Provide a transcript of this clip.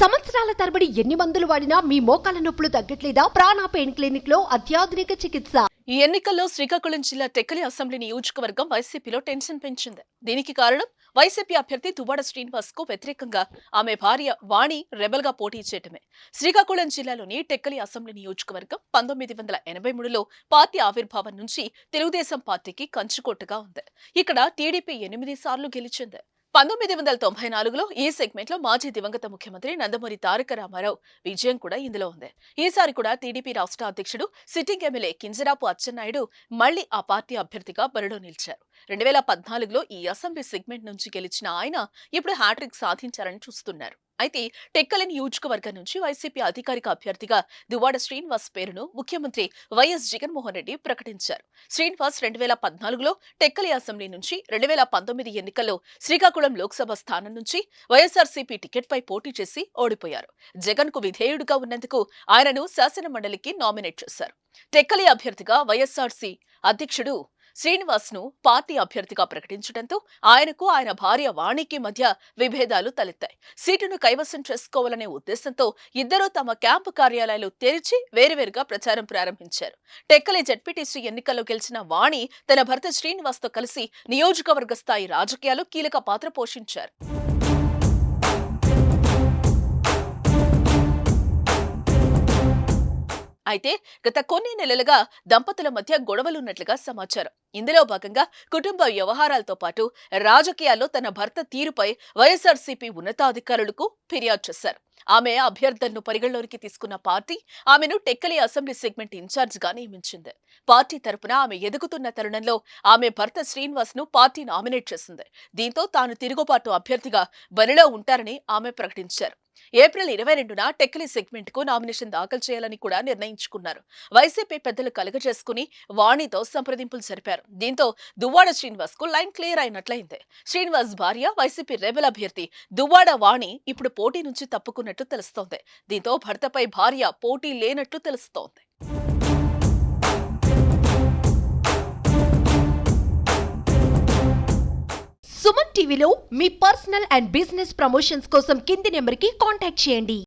సంవత్సరాల తరబడి ఎన్ని మందులు వాడినా మీ మోకాల నొప్పులు తగ్గట్లేదా? ప్రాణ పెయిన్ క్లినిక్లో అత్యాధునిక చికిత్స. ఈ ఎన్నికల్లో శ్రీకాకుళం జిల్లా టెక్కలి అసెంబ్లీ నియోజకవర్గం వైసీపీలో టెన్షన్ పెంచింది. దీనికి కారణం వైసీపీ అభ్యర్థి దువ్వాడ శ్రీనివాస్కు వ్యతిరేకంగా ఆమె భార్య వాణి రెబల్గా పోటీ చేయటమే. శ్రీకాకుళం జిల్లాలోని టెక్కలి అసెంబ్లీ నియోజకవర్గం పంతొమ్మిది వందల ఎనభై మూడులో పార్టీ ఆవిర్భావం నుంచి తెలుగుదేశం పార్టీకి కంచుకోటగా ఉంది. ఇక్కడ టీడీపీ ఎనిమిది సార్లు గెలిచింది. పంతొమ్మిది వందల తొంభై నాలుగులో ఈ సెగ్మెంట్లో మాజీ దివంగత ముఖ్యమంత్రి నందమూరి తారక రామారావు విజయం కూడా ఇందులో ఉంది. ఈసారి కూడా టీడీపీ రాష్ట్ర అధ్యక్షుడు సిట్టింగ్ ఎమ్మెల్యే కింజరాపు అచ్చెన్నాయుడు మళ్ళీ ఆ పార్టీ అభ్యర్థిగా బరిలో నిలిచారు. రెండు వేల పద్నాలుగులో ఈ అసెంబ్లీ సెగ్మెంట్ నుంచి గెలిచిన ఆయన ఇప్పుడు హ్యాట్రిక్ సాధించారని చూస్తున్నారు. అయితే టెక్కలి నియోజకవర్గం నుంచి వైసీపీ అధికారిక అభ్యర్థిగా దువ్వాడ శ్రీనివాస్ పేరును ముఖ్యమంత్రి వైఎస్ జగన్మోహన్ రెడ్డి ప్రకటించారు. శ్రీనివాస్ రెండు వేల పద్నాలుగులో టెక్కలి అసెంబ్లీ నుంచి రెండు వేల పంతొమ్మిది ఎన్నికల్లో శ్రీకాకుళం లోక్సభ స్థానం నుంచి వైఎస్ఆర్సీపీ టికెట్పై పోటీ చేసి ఓడిపోయారు. జగన్కు విధేయుడిగా ఉన్నందుకు ఆయనను శాసన మండలికి నామినేట్ చేశారు. టెక్కలి అభ్యర్థిగా వైఎస్ఆర్సీ అధ్యక్షుడు శ్రీనివాస్ను పార్టీ అభ్యర్థిగా ప్రకటించడంతో ఆయనకు ఆయన భార్య వాణికి మధ్య విభేదాలు తలెత్తాయి. సీటును కైవసం చేసుకోవాలనే ఉద్దేశంతో ఇద్దరూ తమ క్యాంపు కార్యాలయాలు తెరిచి వేరువేరుగా ప్రచారం ప్రారంభించారు. టెక్కలి జడ్పీటీసీ ఎన్నికల్లో గెలిచిన వాణి తన భర్త శ్రీనివాస్తో కలిసి నియోజకవర్గ స్థాయి రాజకీయాలు కీలక పాత్ర పోషించారు. అయితే గత కొన్ని నెలలుగా దంపతుల మధ్య గొడవలున్నట్లుగా సమాచారం. ఇందులో భాగంగా కుటుంబ వ్యవహారాలతో పాటు రాజకీయాల్లో తన భర్త తీరుపై వైఎస్ఆర్సీపీ ఉన్నతాధికారులకు ఫిర్యాదు చేశారు. ఆమె అభ్యర్థనను పరిగణలోకి తీసుకున్న పార్టీ ఆమెను టెక్కలి అసెంబ్లీ సెగ్మెంట్ ఇన్ఛార్జ్గా నియమించింది. పార్టీ తరపున ఆమె ఎదుగుతున్న తరుణంలో ఆమె భర్త శ్రీనివాస్ను పార్టీ నామినేట్ చేసింది. దీంతో తాను తిరుగుబాటు అభ్యర్థిగా బరిలో ఉంటారని ఆమె ప్రకటించారు. ఏప్రిల్ ఇరవై రెండున టెక్లీ సెగ్మెంట్కు నామినేషన్ దాఖలు చేయాలని కూడా నిర్ణయించుకున్నారు. వైసీపీ పెద్దలు కలుగజేసుకుని వాణితో సంప్రదింపులు జరిపారు. దీంతో దువ్వాడ శ్రీనివాస్కు లైన్ క్లియర్ అయినట్లయింది. శ్రీనివాస్ భార్య వైసీపీ రెబల్ అభ్యర్థి దువ్వాడ వాణి ఇప్పుడు పోటీ నుంచి తప్పుకున్నట్టు తెలుస్తోంది. దీంతో భర్తపై భార్య పోటీ లేనట్టు తెలుస్తోంది. సుమన్ టీవీలో మీ పర్సనల్ అండ్ బిజినెస్ ప్రమోషన్స్ కోసం కింది నెంబర్కి కాంటాక్ట్ చేయండి.